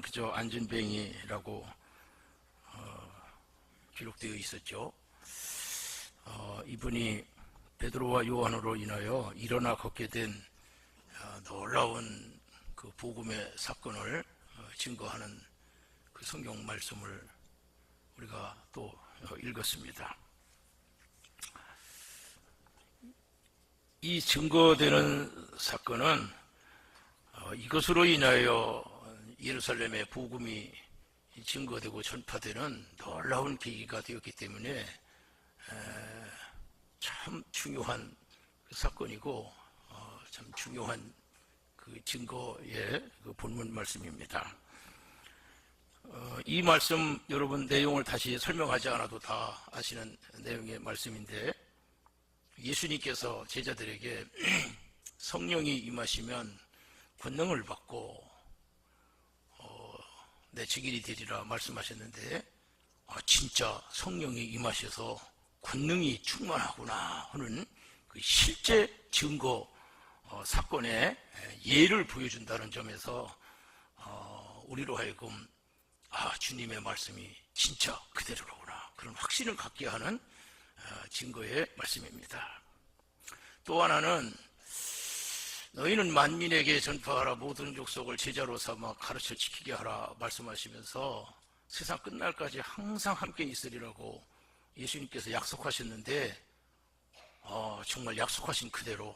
그저 안진뱅이라고 어, 기록되어 있었죠. 어, 이분이 베드로와 요한으로 인하여 일어나 걷게 된 어, 놀라운 그 복음의 사건을 어, 증거하는 그 성경 말씀을 우리가 또 어, 읽었습니다. 이 증거되는 사건은 어, 이것으로 인하여 예루살렘의 복음이 증거되고 전파되는 놀라운 계기가 되었기 때문에 에, 참 중요한 그 사건이고 어, 참 중요한 그 증거의 그 본문 말씀입니다. 어, 이 말씀 여러분 내용을 다시 설명하지 않아도 다 아시는 내용의 말씀인데 예수님께서 제자들에게 성령이 임하시면 권능을 받고 어, 내 증인이 되리라 말씀하셨는데 아, 진짜 성령이 임하셔서 권능이 충만하구나 하는 그 실제 증거 어, 사건의 예를 보여준다는 점에서 어, 우리로 하여금 아 주님의 말씀이 진짜 그대로로구나 그런 확신을 갖게 하는 어, 증거의 말씀입니다. 또 하나는 너희는 만민에게 전파하라 모든 족속을 제자로 삼아 가르쳐 지키게 하라 말씀하시면서 세상 끝날까지 항상 함께 있으리라고 예수님께서 약속하셨는데 어, 정말 약속하신 그대로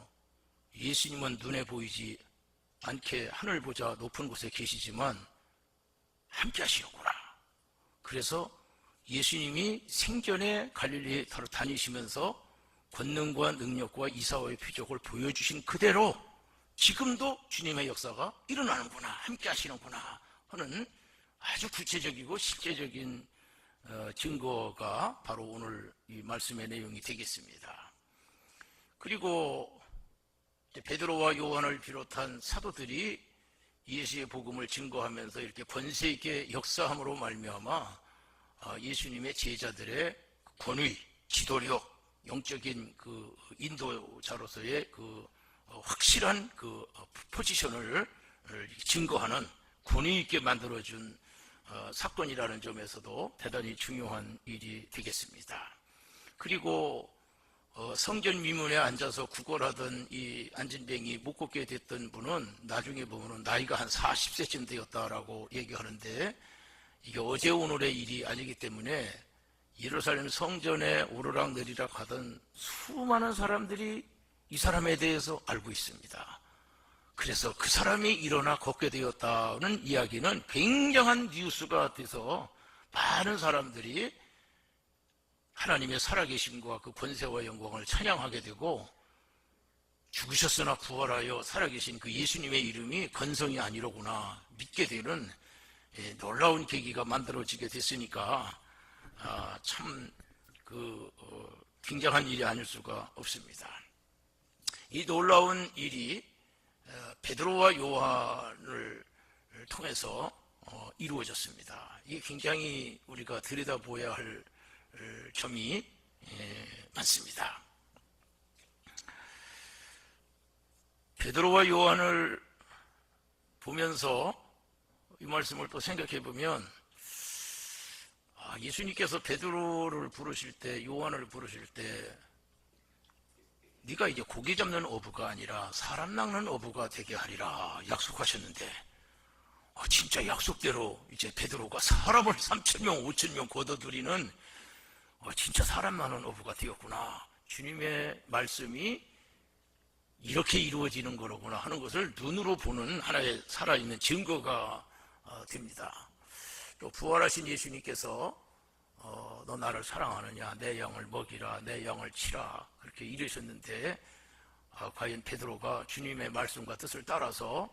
예수님은 눈에 보이지 않게 하늘 보자 높은 곳에 계시지만 함께 하시는구나. 그래서 예수님이 생전에 갈릴리 다니시면서 권능과 능력과 이사와의 표적을 보여주신 그대로 지금도 주님의 역사가 일어나는구나, 함께 하시는구나 하는 아주 구체적이고 실제적인 어, 증거가 바로 오늘 이 말씀의 내용이 되겠습니다. 그리고 베드로와 요한을 비롯한 사도들이 예수의 복음을 증거하면서 이렇게 권세 있게 역사함으로 말미암아 어, 예수님의 제자들의 권위, 지도력, 영적인 그 인도자로서의 그 어, 확실한 그 어, 포지션을 증거하는 권위 있게 만들어준 사건이라는 점에서도 대단히 중요한 일이 되겠습니다. 그리고 성전 미문에 앉아서 구걸하던 이 안진뱅이 못 걷게 됐던 분은 나중에 보면 나이가 한 40세쯤 되었다라고 얘기하는데 이게 어제 오늘의 일이 아니기 때문에 예루살렘 성전에 오르락 내리락 하던 수많은 사람들이 이 사람에 대해서 알고 있습니다. 그래서 그 사람이 일어나 걷게 되었다는 이야기는 굉장한 뉴스가 돼서 많은 사람들이 하나님의 살아계심과 그 권세와 영광을 찬양하게 되고 죽으셨으나 부활하여 살아계신 그 예수님의 이름이 건성이 아니로구나 믿게 되는 예, 놀라운 계기가 만들어지게 됐으니까 아, 참그 어, 굉장한 일이 아닐 수가 없습니다. 이 놀라운 일이 어, 베드로와 요한을 통해서 어, 이루어졌습니다. 이게 굉장히 우리가 들여다보아야 할 점이 예, 많습니다. 베드로와 요한을 보면서 이 말씀을 또 생각해 보면 아, 예수님께서 베드로를 부르실 때 요한을 부르실 때 네가 이제 고기 잡는 어부가 아니라 사람 낚는 어부가 되게 하리라 약속하셨는데 아, 진짜 약속대로 이제 베드로가 사람을 3천 명, 5천 명 걷어들이는 아, 진짜 사람 많은 어부가 되었구나. 주님의 말씀이 이렇게 이루어지는 거로구나 하는 것을 눈으로 보는 하나의 살아있는 증거가 어, 됩니다. 또 부활하신 예수님께서 어, 너 나를 사랑하느냐? 내 영을 먹이라 내 영을 치라. 그렇게 이르셨는데 아, 과연 베드로가 주님의 말씀과 뜻을 따라서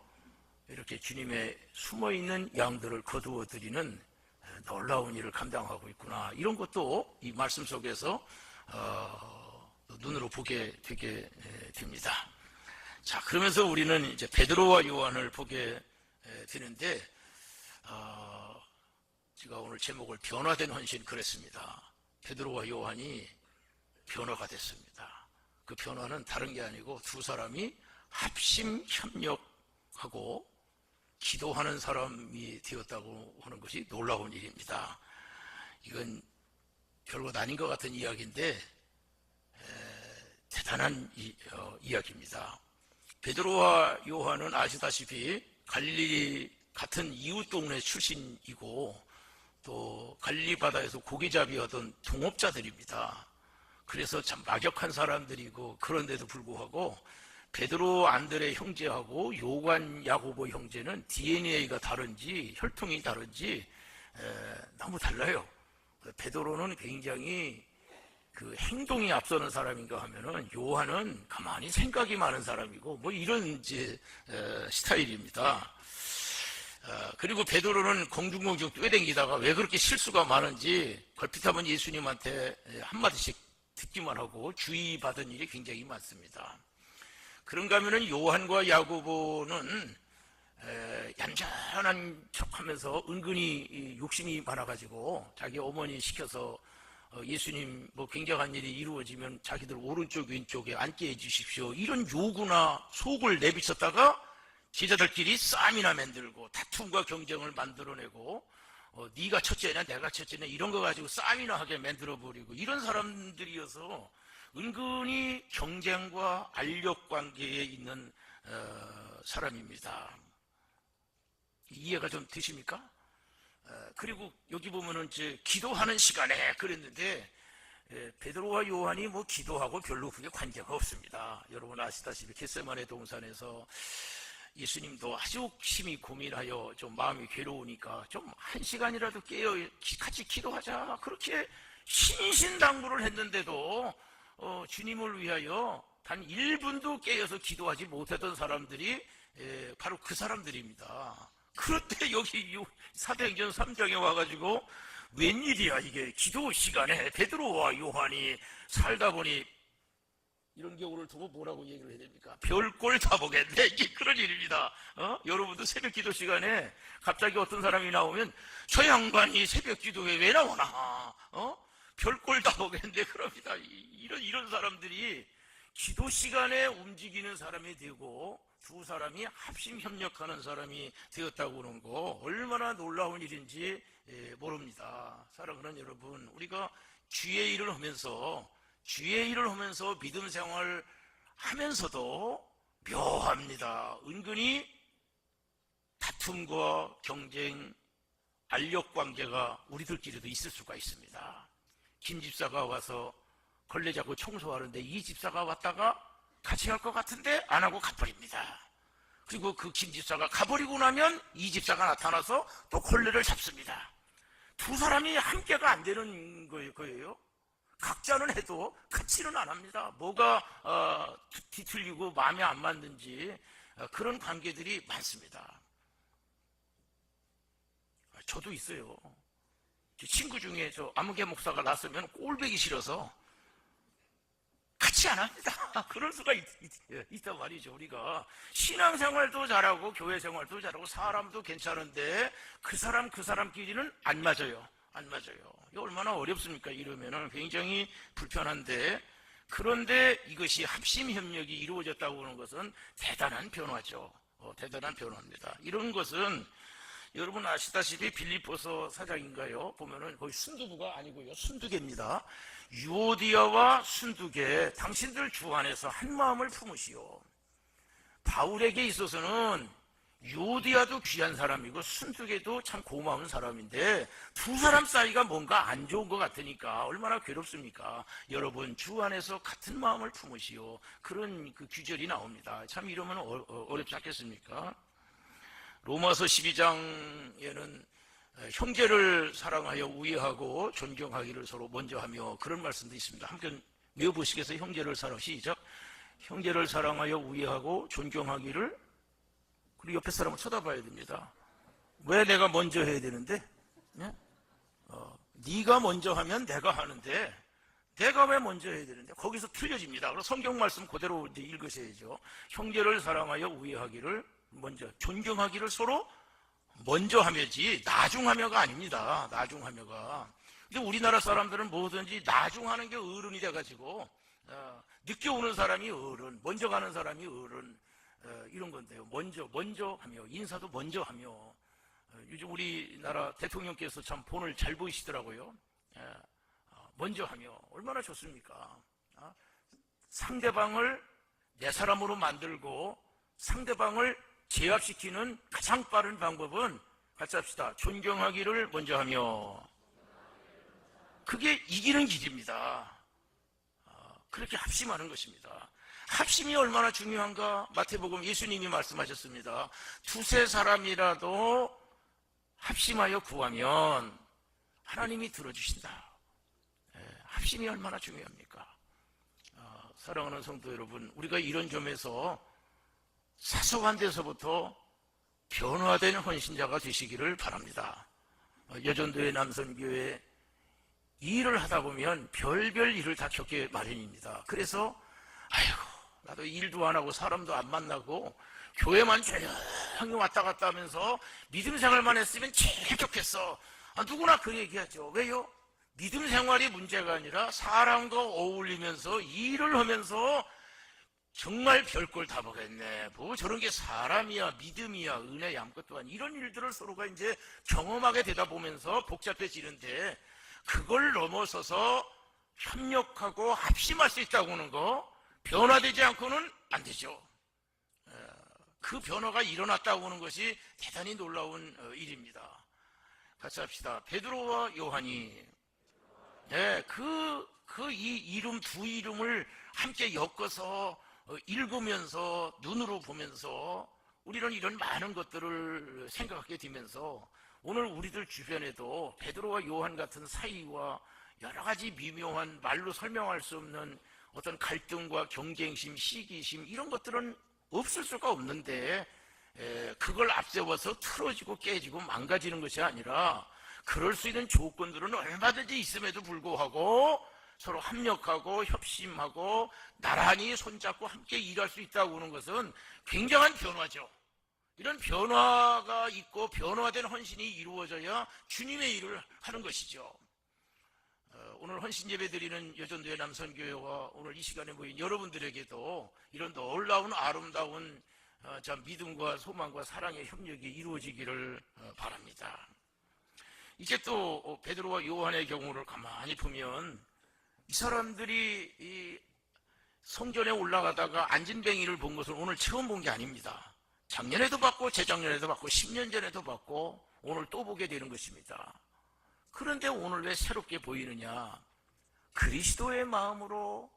이렇게 주님의 숨어있는 양들을 거두어 드리는 놀라운 일을 감당하고 있구나. 이런 것도 이 말씀 속에서 어, 눈으로 보게 되게 됩니다. 자 그러면서 우리는 이제 베드로와 요한을 보게 되는데 어, 제가 오늘 제목을 변화된 헌신 그랬습니다. 베드로와 요한이 변화가 됐습니다. 그 변화는 다른 게 아니고 두 사람이 합심 협력하고 기도하는 사람이 되었다고 하는 것이 놀라운 일입니다. 이건 별것 아닌 것 같은 이야기인데 에, 대단한 이, 야기입니다 베드로와 요한은 아시다시피 갈릴리 같은 이웃 동네 출신이고 또 갈릴리 바다에서 고기잡이 하던 동업자들입니다. 그래서 참 막역한 사람들이고 그런데도 불구하고 베드로 안드레 형제하고 요관 야고보 형제는 DNA가 다른지 혈통이 다른지 에, 너무 달라요. 베드로는 굉장히 그 행동이 앞서는 사람인가 하면은 요한은 가만히 생각이 많은 사람이고 뭐 이런 이제 에, 스타일입니다. 어, 그리고 베드로는 공중공중 뛰어댕기다가 왜 그렇게 실수가 많은지 걸핏하면 예수님한테 한마디씩 듣기만 하고 주의받은 일이 굉장히 많습니다. 그런가 하면은 요한과 야고보는 에, 얌전한 척하면서 은근히 이 욕심이 많아가지고 자기 어머니 시켜서 어, 예수님 뭐 굉장한 일이 이루어지면 자기들 오른쪽 왼쪽에 앉게 해주십시오 이런 요구나 속을 내비쳤다가 제자들끼리 싸움이나 만들고 다툼과 경쟁을 만들어내고 어, 네가 첫째냐 내가 첫째냐 이런 거 가지고 싸움이나 하게 만들어버리고 이런 사람들이어서 은근히 경쟁과 알력 관계에 있는 어, 사람입니다. 이해가 좀 되십니까? 어, 그리고 여기 보면은 기도하는 시간에 그랬는데 예, 베드로와 요한이 뭐 기도하고 별로 그게 관계가 없습니다. 여러분 아시다시피 겟세마네 동산에서 예수님도 아주 심히 고민하여 좀 마음이 괴로우니까 좀 한 시간이라도 깨어 기- 같이 기도하자 그렇게 신신당부를 했는데도 어, 주님을 위하여 단 1분도 깨어서 기도하지 못했던 사람들이 에, 바로 그 사람들입니다. 그런데 여기 요 사도행전 3장에 와가지고 웬일이야 이게 기도 시간에 베드로와 요한이 살다 보니 이런 경우를 두고 뭐라고 얘기를 해야 됩니까? 별꼴 다 보겠네. 이게 그런 일입니다. 어? 여러분도 새벽 기도 시간에 갑자기 어떤 사람이 나오면 저 양반이 새벽 기도에 왜 나오나? 어? 별꼴 다 보겠네. 그럽니다. 이- 이런, 이런 사람들이 기도 시간에 움직이는 사람이 되고 두 사람이 합심 협력하는 사람이 되었다고 하는 거 얼마나 놀라운 일인지 예, 모릅니다. 사랑하는 여러분, 우리가 주의 일을 하면서 주의 일을 하면서 믿음 생활 하면서도 묘합니다. 은근히 다툼과 경쟁, 알력 관계가 우리들끼리도 있을 수가 있습니다. 김 집사가 와서 걸레 잡고 청소하는데 이 집사가 왔다가 같이 갈 것 같은데 안 하고 가버립니다. 그리고 그 김 집사가 가버리고 나면 이 집사가 나타나서 또 걸레를 잡습니다. 두 사람이 함께가 안 되는 거예요. 각자는 해도 같이는 안 합니다. 뭐가 어, 뒤- 뒤틀리고 마음에 안 맞는지 어, 그런 관계들이 많습니다. 아, 저도 있어요. 제 친구 중에 저 아무개 목사가 났으면 꼴배기 싫어서 같이 안 합니다. 그럴 수가 있, 있, 단 말이죠. 우리가 신앙생활도 잘하고 교회 생활도 잘하고 사람도 괜찮은데 그 사람 그 사람끼리는 안 맞아요. 안 맞아요. 이거 얼마나 어렵습니까? 이러면은 굉장히 불편한데 그런데 이것이 합심 협력이 이루어졌다고 하는 것은 대단한 변화죠. 어, 대단한 변화입니다. 이런 것은 여러분 아시다시피 빌리포서 사장인가요? 보면은 거의 순두부가 아니고요. 순두개입니다. 유오디아와 순두개, 당신들 주 안에서 한 마음을 품으시오. 바울에게 있어서는 유오디아도 귀한 사람이고 순두개도 참 고마운 사람인데 두 사람 사이가 뭔가 안 좋은 것 같으니까 얼마나 괴롭습니까? 여러분 주 안에서 같은 마음을 품으시오. 그런 그 규절이 나옵니다. 참 이러면 어, 어, 렵지 않겠습니까? 로마서 12장에는 형제를 사랑하여 우애하고 존경하기를 서로 먼저 하며 그런 말씀도 있습니다. 함께 외워보시겠어요? 형제를 사랑 시작. 형제를 사랑하여 우애하고 존경하기를 그리고 옆에 사람을 쳐다봐야 됩니다. 왜 내가 먼저 해야 되는데? 네? 어, 네가 먼저 하면 내가 하는데 내가 왜 먼저 해야 되는데? 거기서 틀려집니다. 그래서 성경 말씀 그대로 이제 읽으셔야죠. 형제를 사랑하여 우애하기를 먼저 존경하기를 서로 먼저 하며지 나중 하며가 아닙니다. 나중 하며가. 근데 우리나라 사람들은 뭐든지 나중 하는 게 어른이 돼가지고 어, 늦게 오는 사람이 어른, 먼저 가는 사람이 어른. 어, 이런 건데요. 먼저 먼저 하며 인사도 먼저 하며 어, 요즘 우리나라 대통령께서 참 본을 잘 보이시더라고요. 예, 어, 먼저 하며 얼마나 좋습니까? 아, 상대방을 내 사람으로 만들고 상대방을 제압시키는 가장 빠른 방법은 같이 합시다. 존경하기를 먼저 하며 그게 이기는 길입니다. 아, 그렇게 합심하는 것입니다. 합심이 얼마나 중요한가? 마태복음 예수님이 말씀하셨습니다. 두세 사람이라도 합심하여 구하면 하나님이 들어주신다. 예, 합심이 얼마나 중요합니까? 아, 사랑하는 성도 여러분, 우리가 이런 점에서 사소한 데서부터 변화된 헌신자가 되시기를 바랍니다. 어, 여전도의 남선교회 일을 하다 보면 별별 일을 다 겪게 마련입니다. 그래서 아이고 나도 일도 안 하고 사람도 안 만나고 교회만 조용히 왔다 갔다 하면서 믿음 생활만 했으면 제일 좋겠어. 아, 누구나 그 얘기하죠. 왜요? 믿음 생활이 문제가 아니라 사람과 어울리면서 일을 하면서 정말 별걸 다 보겠네. 뭐 저런 게 사람이야, 믿음이야, 은혜야, 아무것도 아니. 이런 일들을 서로가 이제 경험하게 되다 보면서 복잡해지는데 그걸 넘어서서 협력하고 합심할 수 있다고 하는 거 변화되지 않고는 안 되죠. 에, 그 변화가 일어났다고 하는 것이 대단히 놀라운 어, 일입니다. 같이 합시다. 베드로와 요한이 네, 그, 그 이 이름, 두 이름을 함께 엮어서 어, 읽으면서, 눈으로 보면서, 우리는 이런 많은 것들을 생각하게 되면서, 오늘 우리들 주변에도 베드로와 요한 같은 사이와 여러 가지 미묘한 말로 설명할 수 없는 어떤 갈등과 경쟁심, 시기심, 이런 것들은 없을 수가 없는데, 에, 그걸 앞세워서 틀어지고 깨지고 망가지는 것이 아니라, 그럴 수 있는 조건들은 얼마든지 있음에도 불구하고 서로 합력하고 협심하고 나란히 손잡고 함께 일할 수 있다고 하는 것은 굉장한 변화죠. 이런 변화가 있고 변화된 헌신이 이루어져야 주님의 일을 하는 것이죠. 어, 오늘 헌신 예배 드리는 여전도의 남선교회와 오늘 이 시간에 모인 여러분들에게도 이런 놀라운 아름다운 어, 참 믿음과 소망과 사랑의 협력이 이루어지기를 어, 바랍니다. 이제 또 어, 베드로와 요한의 경우를 가만히 보면 이 사람들이 이 성전에 올라가다가 안진뱅이를 본 것을 오늘 처음 본 게 아닙니다. 작년에도 봤고 재작년에도 봤고 10년 전에도 봤고 오늘 또 보게 되는 것입니다. 그런데 오늘 왜 새롭게 보이느냐? 그리스도의 마음으로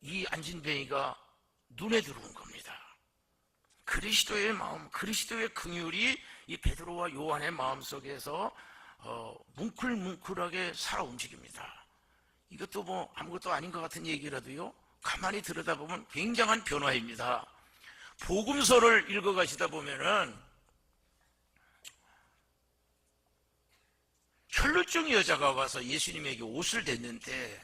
이 안진뱅이가 눈에 들어온 겁니다. 그리스도의 마음, 그리스도의 긍휼이 이 베드로와 요한의 마음 속에서 어, 뭉클뭉클하게 살아 움직입니다. 이것도 뭐 아무것도 아닌 것 같은 얘기라도요. 가만히 들여다보면 굉장한 변화입니다. 복음서를 읽어가시다 보면은 혈루증 여자가 와서 예수님에게 옷을 댔는데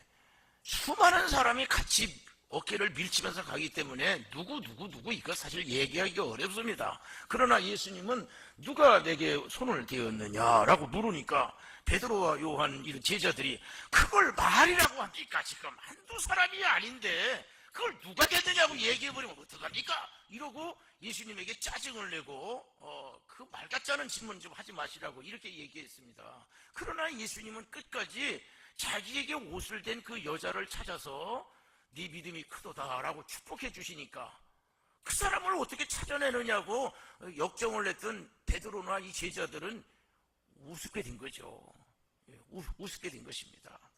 수많은 사람이 같이 어깨를 밀치면서 가기 때문에 누구 누구 누구 이거 사실 얘기하기가 어렵습니다. 그러나 예수님은 누가 내게 손을 대었느냐라고 물으니까 베드로와 요한 이런 제자들이 그걸 말이라고 합니까? 지금 한두 사람이 아닌데 그걸 누가 됐느냐고 얘기해버리면 어떡합니까? 이러고 예수님에게 짜증을 내고 어, 그 말 같지 않은 질문 좀 하지 마시라고 이렇게 얘기했습니다. 그러나 예수님은 끝까지 자기에게 옷을 댄 그 여자를 찾아서 네 믿음이 크도다라고 축복해 주시니까 그 사람을 어떻게 찾아내느냐고 역정을 했던 베드로나 이 제자들은 우습게 된 거죠. 예, 우, 우습게 된 것입니다.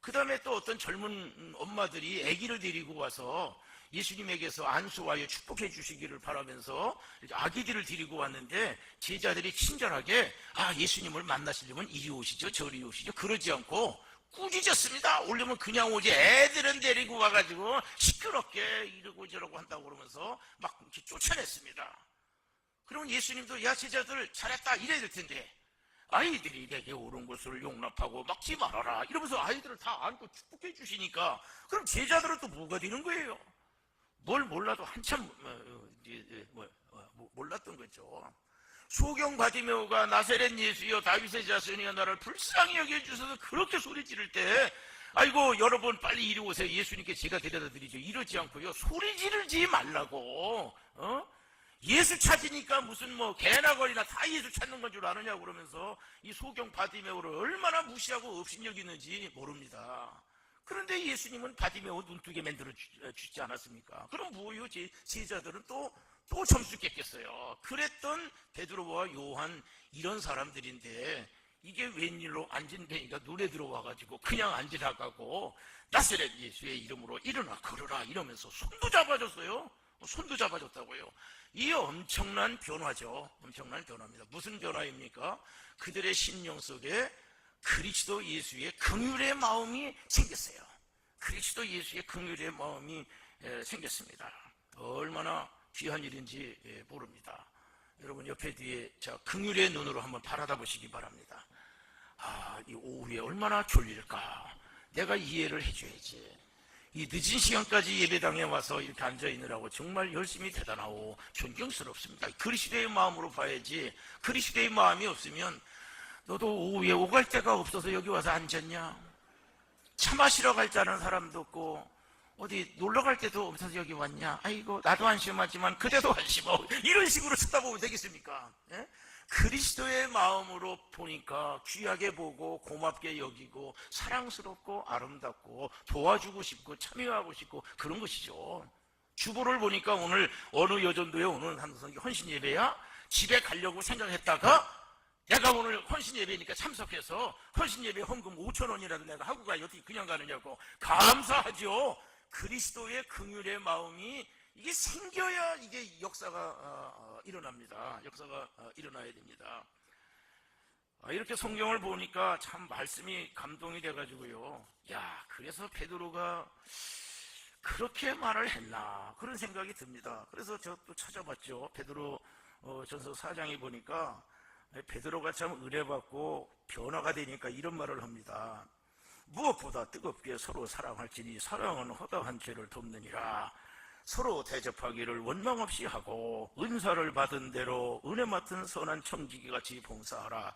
그 다음에 또 어떤 젊은 엄마들이 아기를 데리고 와서 예수님에게서 안수하여 축복해 주시기를 바라면서 아기들을 데리고 왔는데 제자들이 친절하게 아 예수님을 만나시려면 이리 오시죠 저리 오시죠. 그러지 않고 꾸짖었습니다 오려면 그냥 오지. 애들은 데리고 와가지고 시끄럽게 이러고 저러고 한다고 그러면서 막 이렇게 쫓아냈습니다. 그러면 예수님도 야 제자들 잘했다. 이래야 될 텐데 아이들이 내게 옳은 것을 용납하고 막지 말아라 이러면서 아이들을 다 안고 축복해 주시니까 그럼 제자들은 또 뭐가 되는 거예요? 뭘 몰라도 한참 어, 어, 뭐, 어, 뭐, 몰랐던 거죠. 소경 바디메오가 나세렛 예수여 다윗의 자손이여 나를 불쌍히 여겨 주셔서 그렇게 소리 지를 때 아이고 여러분 빨리 이리 오세요. 예수님께 제가 데려다 드리죠. 이러지 않고요. 소리 지르지 말라고. 어? 예수 찾으니까 무슨 뭐 개나 거리나 다 예수 찾는 건 줄 아느냐고 그러면서 이 소경 바디메오를 얼마나 무시하고 업신여기는지 모릅니다. 그런데 예수님은 바디메오 눈뜨게 만들어 주, 지 않았습니까? 그럼 뭐요? 제 제자들은 또, 또 점수 깼겠어요. 그랬던 베드로와 요한 이런 사람들인데 이게 웬일로 앉은 뱅이가 눈에 들어와가지고 그냥 앉으라가고 나세렛 예수의 이름으로 일어나 걸어라 이러면서 손도 잡아줬어요. 손도 잡아줬다고요. 이 엄청난 변화죠. 엄청난 변화입니다. 무슨 변화입니까? 그들의 심령 속에 그리스도 예수의 긍휼의 마음이 생겼어요. 그리스도 예수의 긍휼의 마음이 에, 생겼습니다. 얼마나 귀한 일인지 에, 모릅니다. 여러분 옆에 뒤에 자 긍휼의 눈으로 한번 바라다 보시기 바랍니다. 아, 이 오후에 얼마나 졸릴까? 내가 이해를 해줘야지. 이 늦은 시간까지 예배당에 와서 이렇게 앉아 있느라고 정말 열심히 대단하고 존경스럽습니다. 그리스도의 마음으로 봐야지. 그리스도의 마음이 없으면 너도 오후에 오갈 데가 없어서 여기 와서 앉았냐? 차 마시러 갈 자는 사람도 없고 어디 놀러 갈 때도 없어서 여기 왔냐? 아이고 나도 한심하지만 그대도 한심하고 이런 식으로 쓰다 보면 되겠습니까? 예? 그리스도의 마음으로 보니까 귀하게 보고 고맙게 여기고 사랑스럽고 아름답고 도와주고 싶고 참여하고 싶고 그런 것이죠. 주보를 보니까 오늘 어느 여전도에 오늘 한성이 헌신 예배야? 집에 가려고 생각했다가 내가 오늘 헌신 예배니까 참석해서 헌신 예배 헌금 5천 원이라도 내가 하고 가요. 어떻게 그냥 가느냐고. 감사하죠. 그리스도의 긍휼의 마음이 이게 생겨야 이게 역사가 어, 어, 일어납니다. 역사가 어, 일어나야 됩니다. 아, 이렇게 성경을 보니까 참 말씀이 감동이 돼가지고요. 야, 그래서 베드로가 그렇게 말을 했나 그런 생각이 듭니다. 그래서 저 또 찾아봤죠. 베드로 어, 전서 4장에 보니까 베드로가 참 의뢰받고 변화가 되니까 이런 말을 합니다. 무엇보다 뜨겁게 서로 사랑할지니 사랑은 허다한 죄를 돕느니라. 서로 대접하기를 원망 없이 하고 은사를 받은 대로 은혜 맡은 선한 청지기 같이 봉사하라.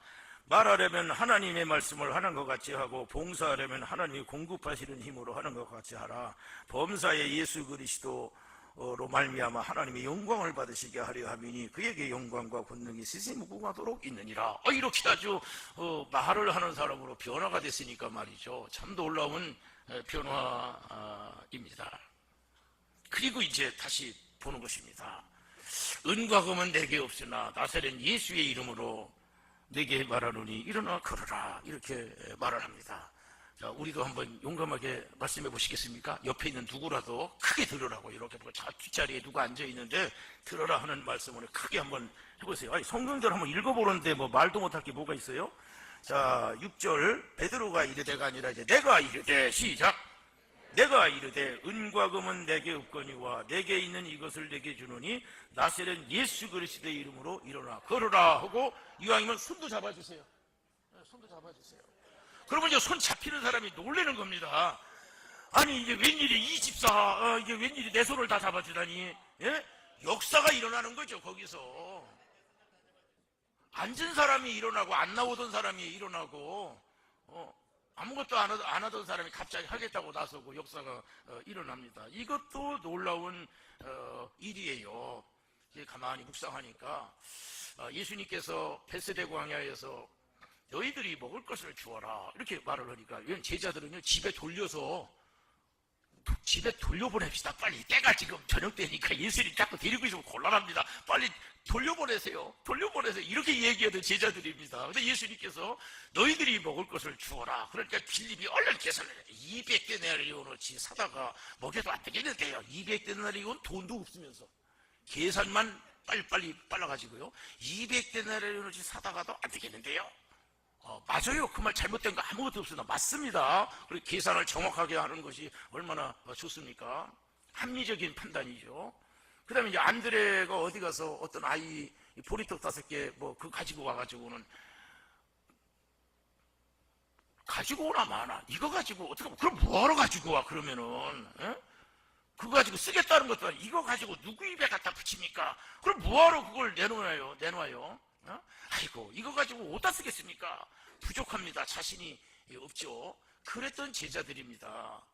말하려면 하나님의 말씀을 하는 것 같이 하고 봉사하려면 하나님이 공급하시는 힘으로 하는 것 같이 하라. 범사의 예수 그리스도로 말미암아 하나님의 영광을 받으시게 하려 함이니 그에게 영광과 권능이 시시무궁하도록 있느니라. 어, 이렇게 아주 어, 말을 하는 사람으로 변화가 됐으니까 말이죠. 참 놀라운 에, 변화입니다. 그리고 이제 다시 보는 것입니다. 은과 금은 내게 없으나 나사렛 예수의 이름으로 내게 말하노니 일어나 걸어라 이렇게 말을 합니다. 자, 우리도 한번 용감하게 말씀해 보시겠습니까? 옆에 있는 누구라도 크게 들으라고 이렇게 저 뒷자리에 누가 앉아 있는데 들어라 하는 말씀을 크게 한번 해보세요. 아니, 성경들 한번 읽어보는데 뭐 말도 못할 게 뭐가 있어요? 자, 6절 베드로가 이르되가 아니라 이제 내가 이르되 시작. 내가 이르되 은과 금은 내게 없거니와 내게 있는 이것을 내게 주노니 나세는 예수 그리스도의 이름으로 일어나 걸어라 하고 이왕이면 손도 잡아주세요. 네, 손도 잡아주세요. 그러면 이제 손 잡히는 사람이 놀라는 겁니다. 아니 이게 웬일이 24 어, 이게 웬일이 내 손을 다 잡아주다니 예? 역사가 일어나는 거죠 거기서 앉은 사람이 일어나고 안 나오던 사람이 일어나고 어, 아무것도 안, 하, 안 하던 사람이 갑자기 하겠다고 나서고 역사가 어, 일어납니다. 이것도 놀라운 어, 일이에요. 가만히 묵상하니까 어, 예수님께서 베스데 광야에서 너희들이 먹을 것을 주어라 이렇게 말을 하니까 왜 제자들은요 집에 돌려서 도- 집에 돌려보냅시다. 빨리. 때가 지금 저녁 때니까 예수님 자꾸 데리고 있으면 곤란합니다. 빨리 돌려보내세요. 돌려보내세요. 이렇게 얘기하던 제자들입니다. 근데 예수님께서 너희들이 먹을 것을 주어라. 그러니까 빌립이 얼른 계산을 해요 200데나리온어치 사다가 먹여도 안 되겠는데요. 200데나리온 돈도 없으면서 계산만 빨리빨리 빨라가지고요. 200데나리온어치 사다가도 안 되겠는데요 어, 맞아요. 그 말 잘못된 거 아무것도 없습니다. 맞습니다. 그리고 계산을 정확하게 하는 것이 얼마나 어, 좋습니까? 합리적인 판단이죠. 그 다음에 이제 안드레가 어디 가서 어떤 아이 이 보리떡 다섯 개 뭐 그 가지고 와가지고는 가지고 오나 마나 이거 가지고 어떻게 그럼 뭐하러 가지고 와 그러면은 에? 그거 가지고 쓰겠다는 것도 아니고 이거 가지고 누구 입에 갖다 붙입니까? 그럼 뭐하러 그걸 내놓아요 내놔요 어? 아이고 이거 가지고 어디다 쓰겠습니까? 부족합니다 자신이 없죠 그랬던 제자들입니다.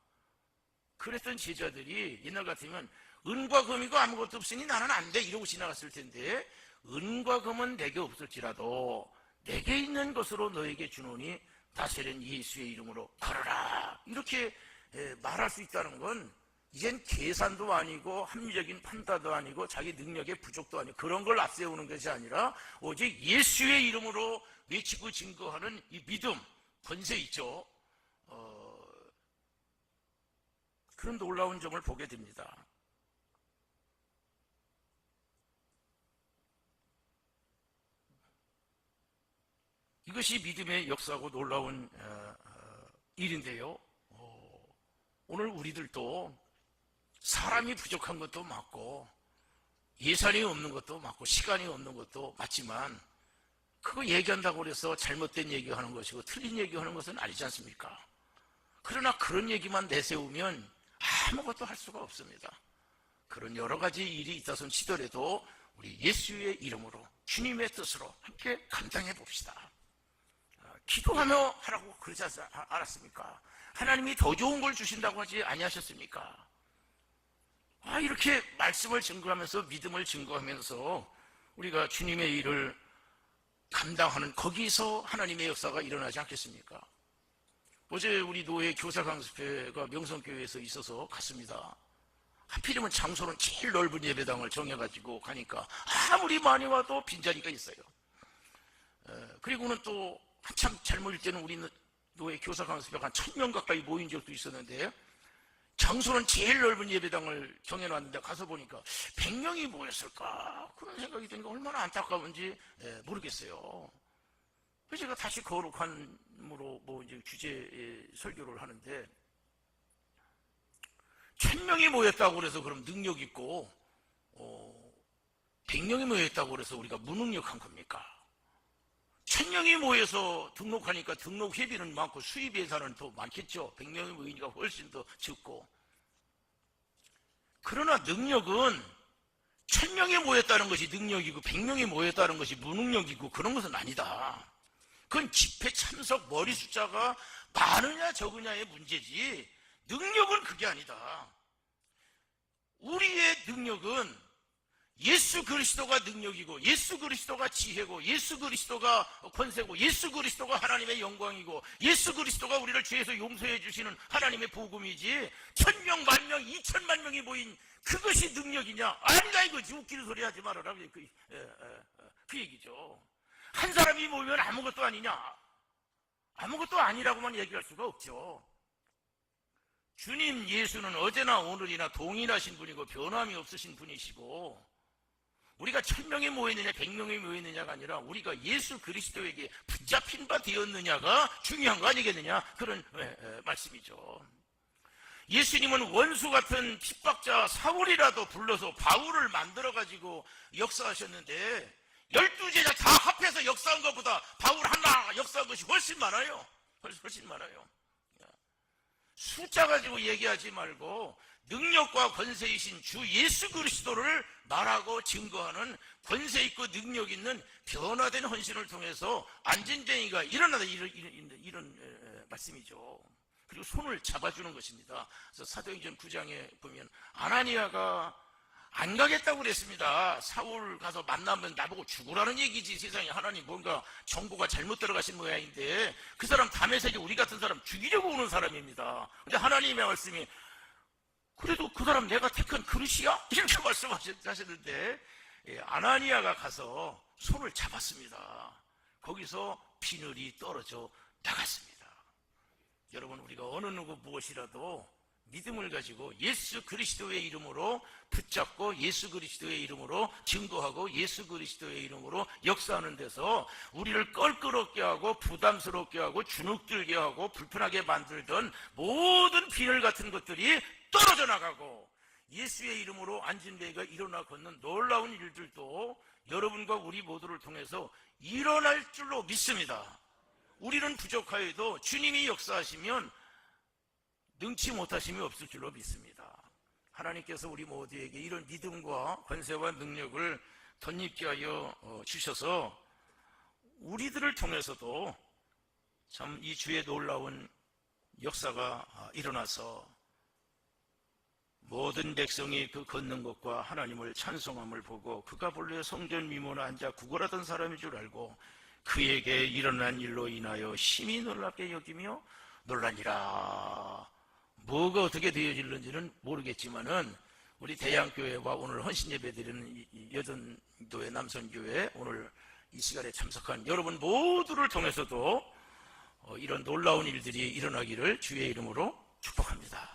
그랬던 제자들이 옛날 같으면 은과 금이고 아무것도 없으니 나는 안 돼 이러고 지나갔을 텐데 은과 금은 내게 없을지라도 내게 있는 것으로 너에게 주노니 다스린 예수의 이름으로 걸어라 이렇게 에, 말할 수 있다는 건 이젠 계산도 아니고 합리적인 판단도 아니고 자기 능력의 부족도 아니고 그런 걸 앞세우는 것이 아니라 오직 예수의 이름으로 외치고 증거하는 이 믿음 권세 있죠. 어, 그런 놀라운 점을 보게 됩니다. 이것이 믿음의 역사고 놀라운 어, 어, 일인데요. 어, 오늘 우리들도 사람이 부족한 것도 맞고 예산이 없는 것도 맞고 시간이 없는 것도 맞지만 그거 얘기한다고 해서 잘못된 얘기하는 것이고 틀린 얘기하는 것은 아니지 않습니까? 그러나 그런 얘기만 내세우면 아무것도 할 수가 없습니다. 그런 여러 가지 일이 있다손 치더라도 우리 예수의 이름으로 주님의 뜻으로 함께 감당해 봅시다. 어, 기도하며 하라고 그러지 않- 않았습니까? 하나님이 더 좋은 걸 주신다고 하지 아니하셨습니까? 아, 이렇게 말씀을 증거하면서 믿음을 증거하면서 우리가 주님의 일을 감당하는 거기서 하나님의 역사가 일어나지 않겠습니까? 어제 우리 노예 교사 강습회가 명성교회에서 있어서 갔습니다. 하필이면 장소는 제일 넓은 예배당을 정해가지고 가니까 아무리 많이 와도 빈자리가 있어요. 에, 그리고는 또 한참 젊을 때는 우리 노예 교사 강습회가 한 천 명 가까이 모인 적도 있었는데 장소는 제일 넓은 예배당을 정해놨는데 가서 보니까 100명이 모였을까 그런 생각이 드니까 얼마나 안타까운지 예, 모르겠어요. 그래서 제가 다시 거룩한으로 뭐 이제 주제 설교를 하는데 천 명이 모였다고 그래서 그럼 능력 있고 어, 100명이 모였다고 그래서 우리가 무능력한 겁니까? 천 명이 모여서 등록하니까 등록 회비는 많고 수입 예산은 더 많겠죠. 100명이 모이니까 훨씬 더 적고. 그러나 능력은 천 명이 모였다는 것이 능력이고 100명이 모였다는 것이 무능력이고 그런 것은 아니다. 그건 집회 참석 머리 숫자가 많으냐 적으냐의 문제지 능력은 그게 아니다. 우리의 능력은 예수 그리스도가 능력이고 예수 그리스도가 지혜고 예수 그리스도가 권세고 예수 그리스도가 하나님의 영광이고 예수 그리스도가 우리를 죄에서 용서해 주시는 하나님의 복음이지. 천명 만명 이천만 명이 모인 그것이 능력이냐? 아니다 이거지 웃기는 소리 하지 말아라. 그, 에, 에, 그 얘기죠. 한 사람이 모이면 아무것도 아니냐? 아무것도 아니라고만 얘기할 수가 없죠. 주님 예수는 어제나 오늘이나 동일하신 분이고 변함이 없으신 분이시고 우리가 천 명이 모였느냐, 백 명이 모였느냐가 아니라 우리가 예수 그리스도에게 붙잡힌 바 되었느냐가 중요한 거 아니겠느냐? 그런 에, 에, 말씀이죠. 예수님은 원수 같은 핍박자 사울이라도 불러서 바울을 만들어가지고 역사하셨는데, 열두 제자 다 합해서 역사한 것보다 바울 하나 역사한 것이 훨씬 많아요. 훨씬 많아요. 숫자 가지고 얘기하지 말고 능력과 권세이신 주 예수 그리스도를 말하고 증거하는 권세 있고 능력 있는 변화된 헌신을 통해서 안전쟁이가 일어나다 이런, 이런, 이런 에, 말씀이죠. 그리고 손을 잡아주는 것입니다. 그래서 사도행전 9장에 보면 아나니아가 안 가겠다고 그랬습니다. 사울 가서 만나면 나보고 죽으라는 얘기지. 세상에 하나님 뭔가 정보가 잘못 들어가신 모양인데 그 사람 담에색이 우리 같은 사람 죽이려고 오는 사람입니다. 근데 하나님의 말씀이 그래도 그 사람 내가 택한 그릇이야? 이렇게 말씀하셨는데 예, 아나니아가 가서 손을 잡았습니다. 거기서 비늘이 떨어져 나갔습니다. 여러분 우리가 어느 누구 무엇이라도 믿음을 가지고 예수 그리스도의 이름으로 붙잡고 예수 그리스도의 이름으로 증거하고 예수 그리스도의 이름으로 역사하는 데서 우리를 껄끄럽게 하고 부담스럽게 하고 주눅들게 하고 불편하게 만들던 모든 비늘 같은 것들이 떨어져 나가고 예수의 이름으로 안진배가 일어나 걷는 놀라운 일들도 여러분과 우리 모두를 통해서 일어날 줄로 믿습니다. 우리는 부족하여도 주님이 역사하시면 능치 못하심이 없을 줄로 믿습니다. 하나님께서 우리 모두에게 이런 믿음과 권세와 능력을 덧입게 하여 어, 주셔서 우리들을 통해서도 참 이 주의 놀라운 역사가 아, 일어나서 모든 백성이 그 걷는 것과 하나님을 찬송함을 보고 그가 본래 성전 미문에 앉아 구걸하던 사람인 줄 알고 그에게 일어난 일로 인하여 심히 놀랍게 여기며 놀라니라. 뭐가 어떻게 되어질는지는 모르겠지만은 우리 대양교회와 오늘 헌신 예배 드리는 여전도의 남선교회 오늘 이 시간에 참석한 여러분 모두를 통해서도 어, 이런 놀라운 일들이 일어나기를 주의 이름으로 축복합니다.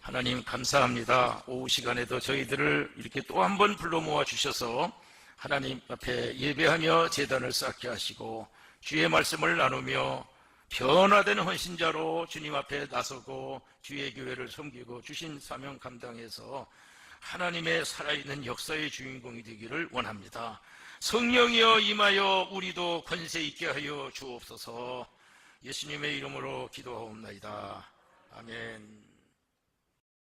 하나님 감사합니다. 오후 시간에도 저희들을 이렇게 또 한 번 불러 모아 주셔서 하나님 앞에 예배하며 재단을 쌓게 하시고 주의 말씀을 나누며 변화된 헌신자로 주님 앞에 나서고 주의 교회를 섬기고 주신 사명 감당해서 하나님의 살아있는 역사의 주인공이 되기를 원합니다. 성령이여 임하여 우리도 권세 있게 하여 주옵소서 예수님의 이름으로 기도하옵나이다. 아멘.